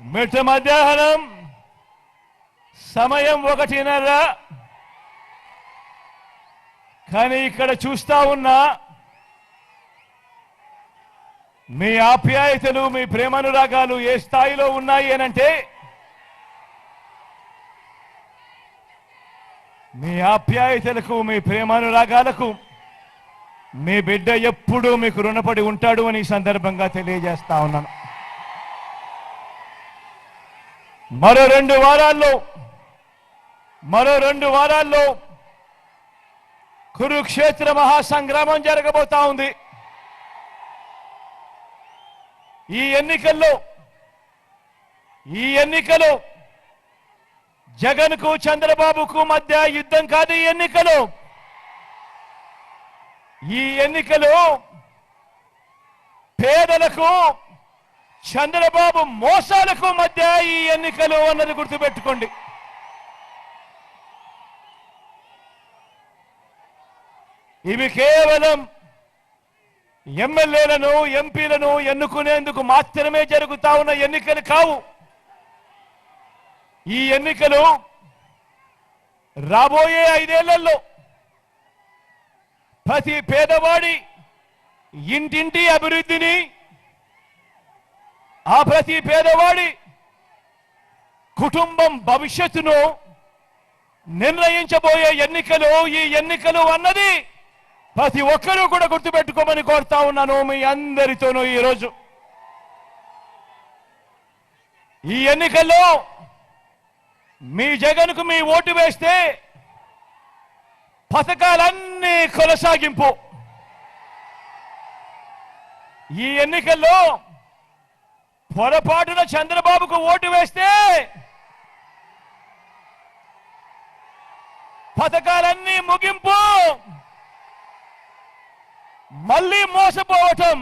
మిట్ట మధ్యాహ్నం సమయం ఒకటిన్నర. కానీ ఇక్కడ చూస్తా ఉన్నా మీ ఆప్యాయతలు మీ ప్రేమానురాగాలు ఏ స్థాయిలో ఉన్నాయి అనంటే మీ ఆప్యాయతలకు మీ ప్రేమానురాగాలకు మీ బిడ్డ ఎప్పుడూ మీకు రుణపడి ఉంటాడు అని సందర్భంగా తెలియజేస్తా ఉన్నాను. మరో రెండు వారాల్లో మరో రెండు వారాల్లో కురుక్షేత్ర మహాసంగ్రామం జరగబోతా ఉంది. ఈ ఎన్నికల్లో ఈ ఎన్నికలో జగన్కు చంద్రబాబుకు మధ్య యుద్ధం కాదు ఈ ఎన్నికలు. ఈ ఎన్నికలు పేదలకు చంద్రబాబు మోసాలకు మధ్య ఈ ఎన్నికలు అన్నది గుర్తుపెట్టుకోండి. ఇవి కేవలం ఎమ్మెల్యేలను ఎంపీలను ఎన్నుకునేందుకు మాత్రమే జరుగుతా ఉన్న ఎన్నికలు కావు. ఈ ఎన్నికలు రాబోయే ఐదేళ్ళలో ప్రతి పేదవాడి ఇంటింటి అభివృద్ధిని ఆ ప్రతి పేదవాడి కుటుంబం భవిష్యత్తును నిర్ణయించబోయే ఎన్నికలు ఈ ఎన్నికలు అన్నది ప్రతి ఒక్కరూ కూడా గుర్తుపెట్టుకోమని కోరుతా ఉన్నాను మీ అందరితోనూ ఈరోజు. ఈ ఎన్నికల్లో మీ జగన్కు మీ ఓటు వేస్తే పథకాలన్నీ కొనసాగింపు. ఈ ఎన్నికల్లో పొరపాటున చంద్రబాబుకు ఓటు వేస్తే పథకాలన్నీ ముగింపు. మళ్ళీ మోసపోవటం.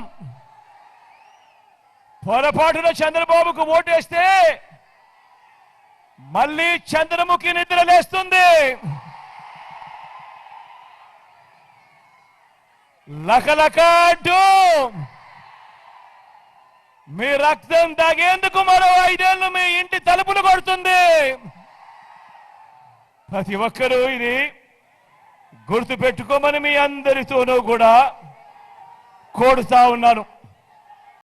పొరపాటున చంద్రబాబుకు ఓటేస్తే మళ్ళీ చంద్రముఖి నిద్ర లేస్తుంది. లకలకాడు మీ రక్తం తాగేందుకు మరో ఐదేళ్ళు మీ ఇంటి తలుపులు కొడుతుంది. ప్రతి ఒక్కరూ ఇది గుర్తు పెట్టుకోమని మీ అందరితోనూ కూడా కోడుతా ఉన్నాను.